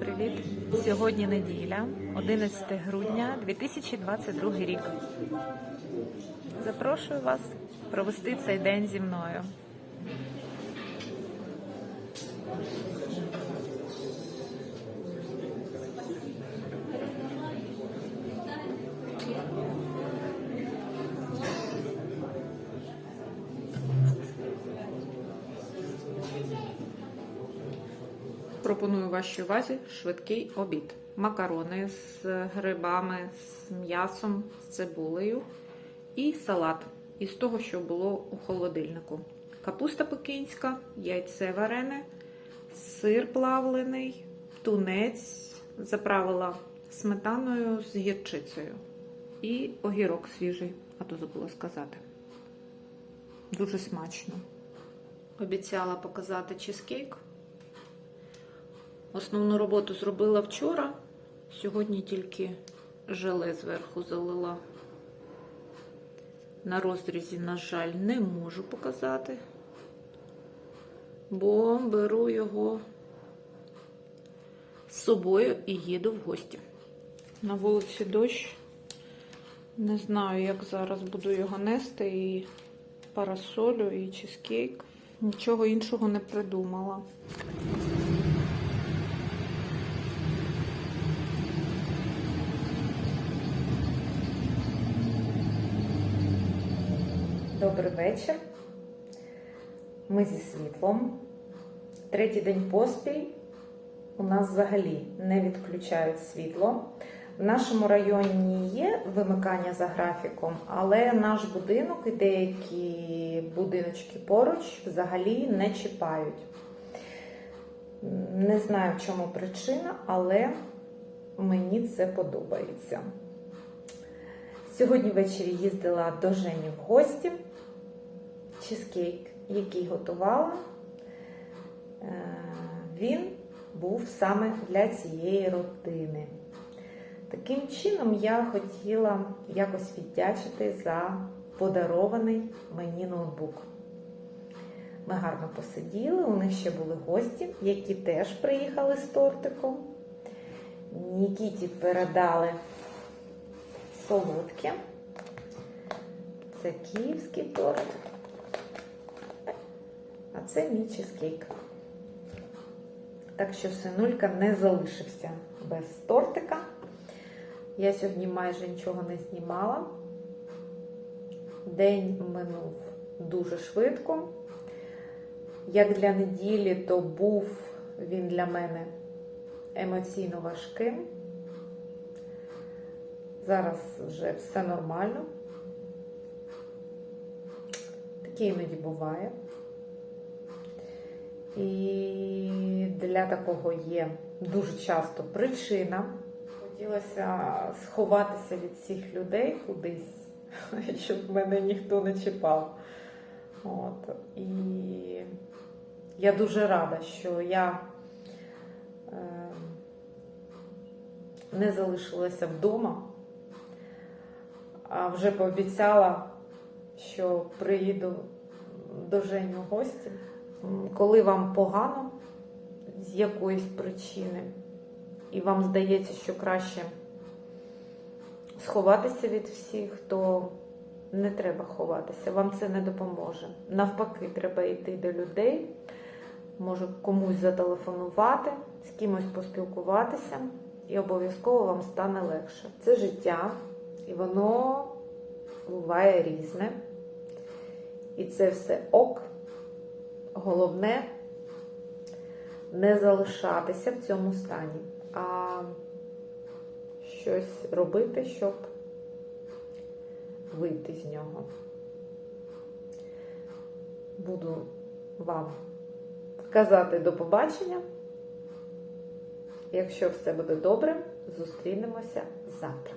привіт! Сьогодні неділя, 11 грудня 2022 рік. Запрошую вас провести цей день зі мною. Пропоную вашій увазі швидкий обід. Макарони з грибами, з м'ясом, з цибулею і салат із того, що було у холодильнику. Капуста пекінська, яйце варене, сир плавлений, тунець заправила сметаною з гірчицею і огірок свіжий, а то забула сказати. Дуже смачно. Обіцяла показати чизкейк. Основну роботу зробила вчора. Сьогодні тільки желе зверху залила. На розрізі, на жаль, не можу показати, бо беру його з собою і їду в гості. На вулиці дощ. Не знаю, як зараз буду його нести, і парасолю, і чизкейк. Нічого іншого не придумала. Добрий вечір. Ми зі світлом. Третій день поспіль. У нас взагалі не відключають світло. В нашому районі є вимикання за графіком, але наш будинок і деякі будиночки поруч взагалі не чіпають. Не знаю, в чому причина, але мені це подобається. Сьогодні ввечері їздила до Жені в гості. Чизкейк, який готувала, е, він був саме для цієї родини. Таким чином, я хотіла якось віддячити за подарований мені ноутбук. Ми гарно посиділи, у них ще були гості, які теж приїхали з тортиком. Нікіті передали солодке. Це київський торт. А це мій чизкейк. Так що синулька не залишився без тортика. Я сьогодні майже нічого не знімала. День минув дуже швидко. Як для неділі, то був він для мене емоційно важким. Зараз вже все нормально. Таке іноді буває. І для такого є дуже часто причина. Хотілося сховатися від всіх людей кудись, щоб мене ніхто не чіпав. От. І я дуже рада, що я е, не залишилася вдома, вже пообіцяла, що приїду до Жені в гості. Коли вам погано з якоїсь причини, і вам здається, що краще сховатися від всіх, то не треба ховатися, вам це не допоможе. Навпаки, треба йти до людей, може комусь зателефонувати, з кимось поспілкуватися, і обов'язково вам стане легше. Це життя, і воно буває різне. І це все ок. Головне не залишатися в цьому стані, а щось робити, щоб вийти з нього. Буду вам казати до побачення. Якщо все буде добре, зустрінемося завтра.